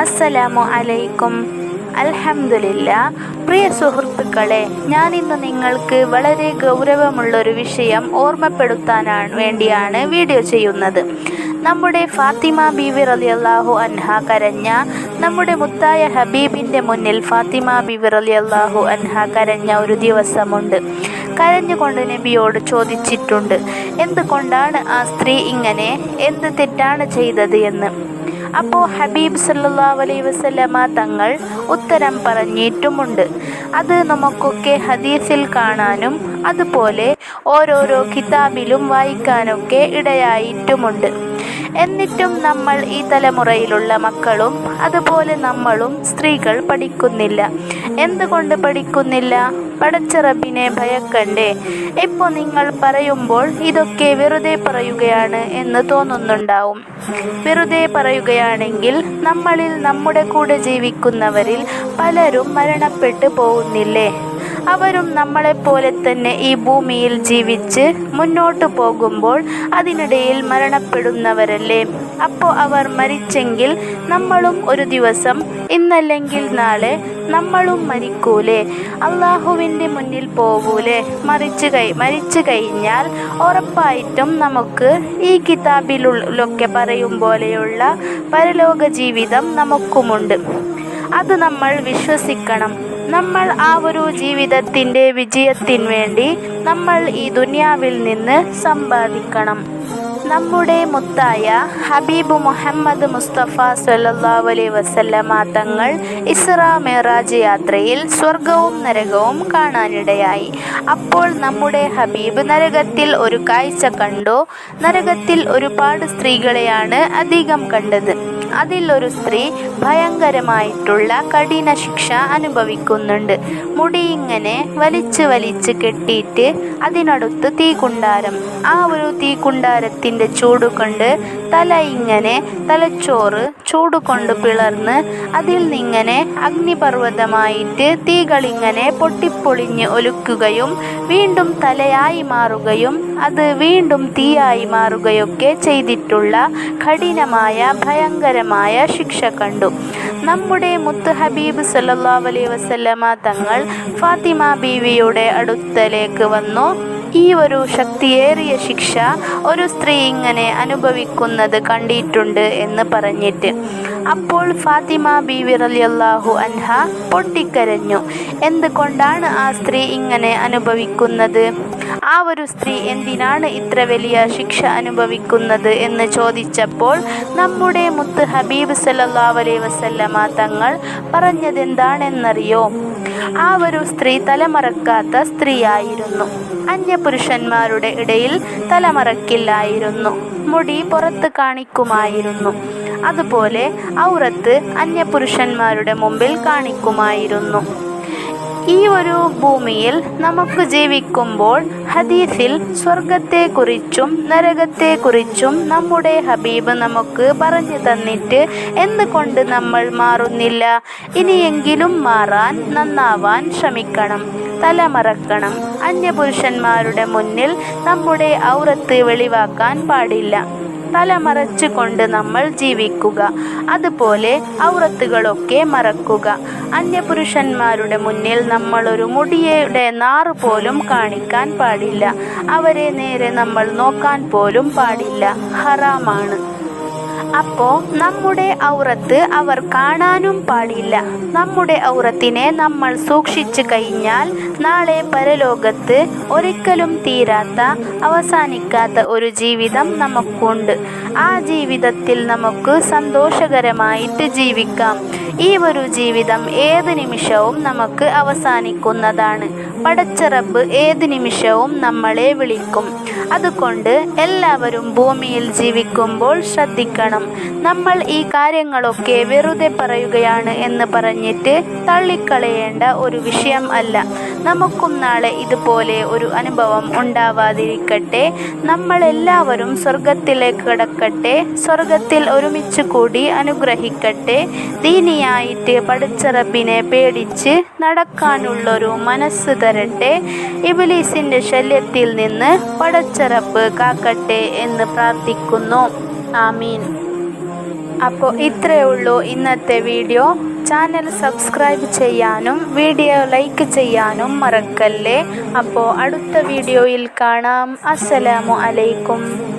അസ്സലാമു അലൈക്കും. അൽഹംദുലില്ല. പ്രിയ സുഹൃത്തുക്കളെ ഞാൻ ഇന്ന് നിങ്ങൾക്ക് വളരെ ഗൗരവമുള്ള ഒരു വിഷയം ഓർമ്മപ്പെടുത്താനാണ് വേണ്ടിയാണ് വീഡിയോ ചെയ്യുന്നത്. നമ്മുടെ ഫാത്തിമ ബീവി റളിയല്ലാഹു അൻഹ കരഞ്ഞ നമ്മുടെ മുത്തായ ഹബീബിന്റെ മുന്നിൽ ഫാത്തിമ ബീവി റളിയല്ലാഹു അൻഹ കരഞ്ഞ ഒരു ദിവസമുണ്ട്. കരഞ്ഞുകൊണ്ട് നബിയോട് ചോദിച്ചിട്ടുണ്ട് എന്തുകൊണ്ടാണ് ആ സ്ത്രീ ഇങ്ങനെ? എന്ത് തെറ്റാണ് ചെയ്തത് എന്ന്? അപ്പോൾ ഹബീബ് സല്ലാ അലൈഹി വസ്ലമ തങ്ങൾ ഉത്തരം പറഞ്ഞിട്ടുമുണ്ട്. അത് നമുക്കൊക്കെ ഹദീസിൽ കാണാനും അതുപോലെ ഓരോരോ കിതാബിലും വായിക്കാനൊക്കെ ഇടയായിട്ടുമുണ്ട്. എന്നിട്ടും നമ്മൾ ഈ തലമുറയിലുള്ള മക്കളും അതുപോലെ നമ്മളും സ്ത്രീകൾ പഠിക്കുന്നില്ല. എന്തുകൊണ്ട് പഠിക്കുന്നില്ല? പടച്ച റബ്ബിനെ ഭയക്കണ്ടേ? ഇപ്പോൾ നിങ്ങൾ പറയുമ്പോൾ ഇതൊക്കെ വെറുതെ പറയുകയാണ് എന്ന് തോന്നുന്നുണ്ടാവും. വെറുതെ പറയുകയാണെങ്കിൽ നമ്മളിൽ നമ്മുടെ കൂടെ ജീവിക്കുന്നവരിൽ പലരും മരണപ്പെട്ടു പോകുന്നില്ലേ? അവരും നമ്മളെപ്പോലെ തന്നെ ഈ ഭൂമിയിൽ ജീവിച്ച് മുന്നോട്ട് പോകുമ്പോൾ അതിനിടയിൽ മരണപ്പെടുന്നവരല്ലേ? അപ്പോൾ അവർ മരിച്ചെങ്കിൽ നമ്മളും ഒരു ദിവസം ഇന്നല്ലെങ്കിൽ നാളെ നമ്മളും മരിക്കൂലേ. അള്ളാഹുവിന്റെ മുന്നിൽ പോകൂലേ. മറിച്ച് കൈ മരിച്ചു കഴിഞ്ഞാൽ ഉറപ്പായിട്ടും നമുക്ക് ഈ കിതാബിലൊക്കെ പറയും പോലെയുള്ള പരലോക ജീവിതം നമുക്കുമുണ്ട്. അത് നമ്മൾ വിശ്വസിക്കണം. നമ്മൾ ആ ഒരു ജീവിതത്തിന്റെ വിജയത്തിന് വേണ്ടി നമ്മൾ ഈ ദുനിയാവിൽ നിന്ന് സമ്പാദിക്കണം. നമ്മുടെ മുത്തായ ഹബീബ് മുഹമ്മദ് മുസ്തഫ സല്ലല്ലാഹു അലൈഹി വസല്ലമ തങ്ങൾ ഇസ്ര മെറാജ് യാത്രയിൽ സ്വർഗവും നരകവും കാണാനിടയായി. അപ്പോൾ നമ്മുടെ ഹബീബ് നരകത്തിൽ ഒരു കാഴ്ച കണ്ടു. നരകത്തിൽ ഒരുപാട് സ്ത്രീകളെയാണ് അധികം കണ്ടത്. അതിൽ ഒരു സ്ത്രീ ഭയങ്കരമായിട്ടുള്ള കഠിന ശിക്ഷ അനുഭവിക്കുന്നുണ്ട്. മുടി ഇങ്ങനെ വലിച്ച് വലിച്ച് കെട്ടിയിട്ട് അതിനടുത്ത് തീകുണ്ടാരം. ആ ഒരു തീകുണ്ടാരത്തിന്റെ ചൂട് കൊണ്ട് തല ഇങ്ങനെ തലച്ചോറ് ചൂട് കൊണ്ട് പിളർന്ന് അതിൽ നിന്നിങ്ങനെ അഗ്നിപർവതമായിട്ട് തീകളിങ്ങനെ പൊട്ടിപ്പൊളിഞ്ഞ് ഒലുക്കുകയും വീണ്ടും തലയായി മാറുകയും അത് വീണ്ടും തീയായി മാറുകയൊക്കെ ചെയ്തിട്ടുള്ള കഠിനമായ ഭയങ്കരമായ ശിക്ഷ കണ്ടു. നമ്മുടെ മുത്ത് ഹബീബ് സല്ലല്ലാഹു അലൈഹി വസല്ലമ തങ്ങൾ ഫാത്തിമ ബീവിയുടെ അടുത്തലേക്ക് വന്നു. ഈ ഒരു ശക്തിയേറിയ ശിക്ഷ ഒരു സ്ത്രീ ഇങ്ങനെ അനുഭവിക്കുന്നത് കണ്ടിട്ടുണ്ട് എന്ന് പറഞ്ഞിട്ട്. അപ്പോൾ ഫാത്തിമ ബീവി റളിയല്ലാഹു അൻഹ പൊട്ടിക്കരഞ്ഞു. എന്തുകൊണ്ടാണ് ആ സ്ത്രീ ഇങ്ങനെ അനുഭവിക്കുന്നത്? ആ ഒരു സ്ത്രീ എന്തിനാണ് ഇത്ര വലിയ ശിക്ഷ അനുഭവിക്കുന്നത് എന്ന് ചോദിച്ചപ്പോൾ നമ്മുടെ മുത്ത് ഹബീബ് സല്ലല്ലാഹു അലൈഹി വസല്ലമ തങ്ങൾ പറഞ്ഞതെന്താണെന്നറിയോ? ആ ഒരു സ്ത്രീ തലമറക്കാത്ത സ്ത്രീയായിരുന്നു. അന്യപുരുഷന്മാരുടെ ഇടയിൽ തലമറക്കില്ലായിരുന്നു. മുടി പുറത്ത് കാണിക്കുമായിരുന്നു. അതുപോലെ ഔറത്ത് അന്യപുരുഷന്മാരുടെ മുമ്പിൽ കാണിക്കുമായിരുന്നു. ഈ ഒരു ഭൂമിയിൽ നമുക്ക് ജീവിക്കുമ്പോൾ ഹദീസിൽ സ്വർഗത്തെക്കുറിച്ചും നരകത്തെക്കുറിച്ചും നമ്മുടെ ഹബീബ് നമുക്ക് പറഞ്ഞു തന്നിട്ട് എന്തുകൊണ്ട് നമ്മൾ മാറുന്നില്ല? ഇനിയെങ്കിലും മാറാൻ നന്നാവാൻ ശ്രമിക്കണം തലമറക്കണം. അന്യപുരുഷന്മാരുടെ മുന്നിൽ നമ്മുടെ ഔറത്ത് വെളിവാക്കാൻ പാടില്ല. തലമറച്ചു കൊണ്ട് നമ്മൾ ജീവിക്കുക. അതുപോലെ ഔറത്തുകളൊക്കെ മറക്കുക. അന്യപുരുഷന്മാരുടെ മുന്നിൽ നമ്മളൊരു മുടിയുടെ നാറ് പോലും കാണിക്കാൻ പാടില്ല. അവരെ നേരെ നമ്മൾ നോക്കാൻ പോലും പാടില്ല. ഹറാമാണ്. അപ്പോൾ നമ്മുടെ ഔറത്ത് അവർ കാണാനും പാടില്ല. നമ്മുടെ ഔറത്തിനെ നമ്മൾ സൂക്ഷിച്ചു കഴിഞ്ഞാൽ നാളെ പരലോകത്ത് ഒരിക്കലും തീരാത്ത അവസാനിക്കാത്ത ഒരു ജീവിതം നമുക്കുണ്ട്. ആ ജീവിതത്തിൽ നമുക്ക് സന്തോഷകരമായിട്ട് ജീവിക്കാം. ഈ ഒരു ജീവിതം ഏത് നിമിഷവും നമുക്ക് അവസാനിക്കുന്നതാണ്. പടച്ചറബ് ഏത് നിമിഷവും നമ്മളെ വിളിക്കും. അതുകൊണ്ട് എല്ലാവരും ഭൂമിയിൽ ജീവിക്കുമ്പോൾ ശ്രദ്ധിക്കണം. നമ്മൾ ഈ കാര്യങ്ങളൊക്കെ വെറുതെ പറയുകയാണ് എന്ന് പറഞ്ഞിട്ട് തള്ളിക്കളയേണ്ട ഒരു വിഷയം അല്ല. നമുക്കും നാളെ ഇതുപോലെ ഒരു അനുഭവം ഉണ്ടാവാതിരിക്കട്ടെ. നമ്മളെല്ലാവരും സ്വർഗത്തിലേക്ക് കടക്കട്ടെ. സ്വർഗത്തിൽ ഒരുമിച്ച് കൂടി അനുഗ്രഹിക്കട്ടെ. ദീനിയായിട്ട് പഠിച്ചറബിനെ പേടിച്ച് നടക്കാനുള്ളൊരു മനസ്സ് തരട്ടെ. ഇബിലീസിന്റെ ശല്യത്തിൽ നിന്ന് പടച്ചറപ്പ് കാക്കട്ടെ എന്ന് പ്രാർത്ഥിക്കുന്നു. ആമീൻ. അപ്പോൾ ഇത്രയേ ഉള്ളൂ ഇന്നത്തെ വീഡിയോ. ചാനൽ സബ്സ്ക്രൈബ് ചെയ്യാനും വീഡിയോ ലൈക്ക് ചെയ്യാനും മറക്കല്ലേ. അപ്പോൾ അടുത്ത വീഡിയോയിൽ കാണാം. അസ്സലാമു അലൈക്കും.